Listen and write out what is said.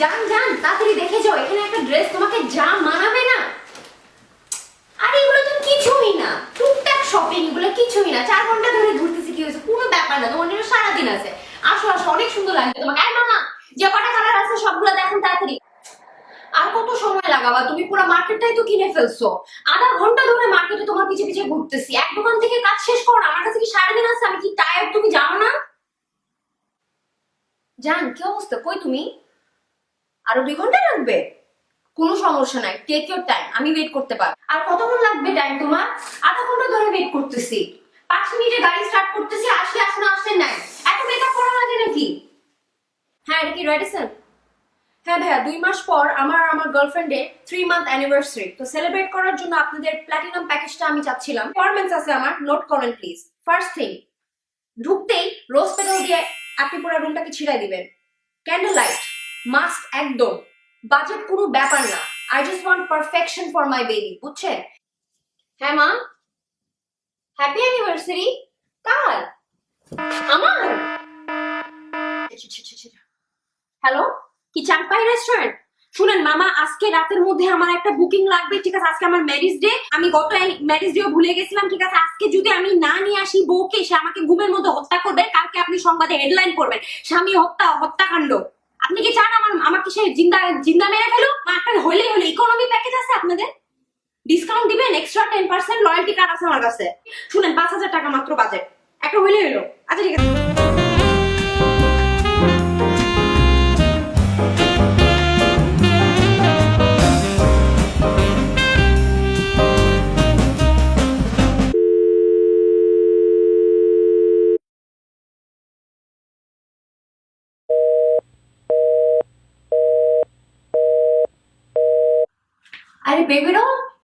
যান যান তাড়াতাড়ি দেখে যাও, এখানে একটা ড্রেস তোমাকে যা মানাবে না। আরে, এগুলো তো কিছুই না। টুকটাক শপিং এগুলো কিছুই না। চার ঘণ্টা ধরে ঘুরতেছি, কি হয়েছে? কোনো ব্যাপার না, তোমার জন্য সারাদিন আছে। আসো আসো, অনেক সুন্দর লাগবে তোমাকে। আয় মামা, যে কটা কালার আছে সবগুলো দেখেন তাড়াতাড়ি। আর কত সময় লাগাবা? তুমি পুরো মার্কেটটাই তো কিনে ফেলছো। আধা ঘণ্টা ধরে মার্কেটে তোমার পিছে পিছে ঘুরতেছি। এক দোকান থেকে কাজ শেষ করো। আমার কাছে কি সারাদিন আছে? আমি কি টায়ার্ড তুমি জানো না? জান, কি অবস্থা? কই তুমি? আরও দুই ঘণ্টা লাগবে? কোনো সমস্যা নাই টেক ইউর টাইম আমি ওয়েট করতে পারব। আর কতক্ষণ লাগবে টাইম তোমার? আধা ঘণ্টা ধরে ওয়েট করতেছি। পাঁচ মিনিটে গাড়ি স্টার্ট করতেছি আসলে আসলে আসলে নাই। এত মেকআপ করা লাগে নাকি? হ্যাঁ এটা কি রেডিসন হ্যাঁ ভাইয়া, দুই মাস পর আমার আমার গার্লফ্রেন্ডের থ্রি মান্থ অ্যানিভার্সারি তো সেলিব্রেট করার জন্য আপনাদের প্ল্যাটিনাম প্যাকেজটা আমি চাচ্ছিলাম। রিকোয়ারমেন্টস আছে আমার নোট করেন প্লিজ ফার্স্ট থিং ঢুকতেই রোজ পেটাল দিয়ে আপনি পুরো রুমটাকে ছিড়াই দিবেন। ক্যান্ডেল লাইট মাস্ট একদম। বাজেট কোনো ব্যাপার না। I just want perfection for my baby বুঝছেন? হ্যাঁ মা? হ্যাপি অ্যানিভার্সারি কার? আমার? হ্যালো কি চাঁদপাই রেস্টুরেন্ট শুনেন, মামা, আজকে রাতের মধ্যে আমার একটা বুকিং লাগবে, ঠিক আছে? আজকে আমার ম্যারেজ ডে আমি গত ম্যারেজ ডেও ভুলে গেছিলাম, ঠিক আছে? আজকে যদি আমি না নিয়ে আসি বউকে, সে আমাকে ঘুমের মধ্যে হত্যা করবে। কালকে আপনি সংবাদে হেডলাইন করবেন স্বামী হত্যা, হত্যাকাণ্ড। আপনি কি চান আমার, আমাকে সে জিন্দা জিন্দা মেরে ফেলো আপনার হলেই হলো। ইকোনমি প্যাকেজ আছে আপনাদের। ডিসকাউন্ট দিবেন extra ten percent loyalty card আছে আমার কাছে। শুনেন, পাঁচ হাজার টাকা মাত্র বাজেট একটা হলেই হলো। আচ্ছা ঠিক আছে। আরে বেবি ডল